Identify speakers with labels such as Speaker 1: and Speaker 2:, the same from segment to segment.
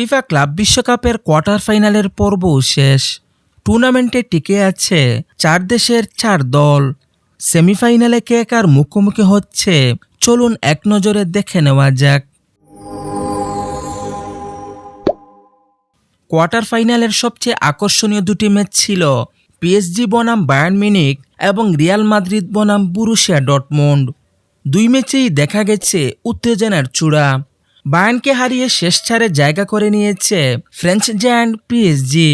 Speaker 1: FIFA club বিশ্বকাপের quarter ফাইনালের পর্বও শেষ। টুর্নামেন্টে টিকে আছে চার দেশের চার দল। সেমিফাইনালে কে কার মুখোমুখি হচ্ছে, চলুন এক নজরে দেখে নেওয়া যাক। কোয়ার্টার ফাইনালের সবচেয়ে আকর্ষণীয় দুটি ম্যাচ ছিল পিএসজি বনাম বায়ার্ন মিনিক এবং রিয়াল মাদ্রিদ বনাম বুরুশিয়া ডটমন্ড। দুই ম্যাচেই দেখা গেছে উত্তেজনার চূড়া। বায়ার্নকে হারিয়ে শেষ ছাড়ে জায়গা করে নিয়েছে ফ্রেঞ্চ জায়ান্ট পিএসজি।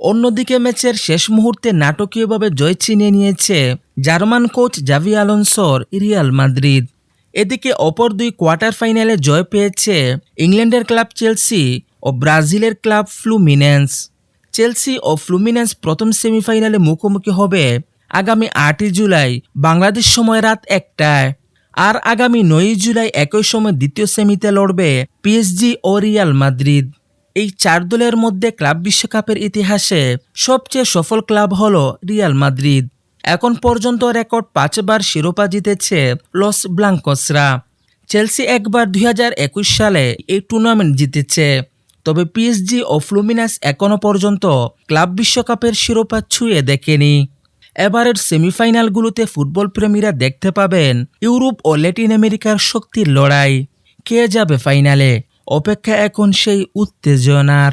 Speaker 1: অন্যদিকে ম্যাচের শেষ মুহূর্তে নাটকীয়ভাবে জয় ছিনিয়ে নিয়েছে জার্মান কোচ জাভি আলোনসোর রিয়াল মাদ্রিদ। এদিকে অপর দুই কোয়ার্টার ফাইনালে জয় পেয়েছে ইংল্যান্ডের ক্লাব চেলসি ও ব্রাজিলের ক্লাব ফ্লুমিনেন্স। চেলসি ও ফ্লুমিনেন্স প্রথম সেমিফাইনালে মুখোমুখি হবে আগামী আটই জুলাই, বাংলাদেশ সময় রাত একটায়। আর আগামী নয়ই জুলাই একই সময় দ্বিতীয় সেমিতে লড়বে পিএসজি ও রিয়াল মাদ্রিদ। এই চার দলের মধ্যে ক্লাব বিশ্বকাপের ইতিহাসে সবচেয়ে সফল ক্লাব হল রিয়াল মাদ্রিদ। এখন পর্যন্ত রেকর্ড পাঁচবার শিরোপা জিতেছে লস ব্লাঙ্কসরা। চেলসি একবার দুই হাজার একুশ সালে এই টুর্নামেন্ট জিতেছে। তবে পিএসজি ও ফ্লুমিনাস এখনও পর্যন্ত ক্লাব বিশ্বকাপের শিরোপা ছুঁয়ে দেখেনি। এবারের সেমিফাইনালগুলোতে ফুটবল প্রেমীরা দেখতে পাবেন ইউরোপ ও ল্যাটিন আমেরিকার শক্তির লড়াই। কে যাবে ফাইনালে? অপেক্ষা এখন সেই উত্তেজনার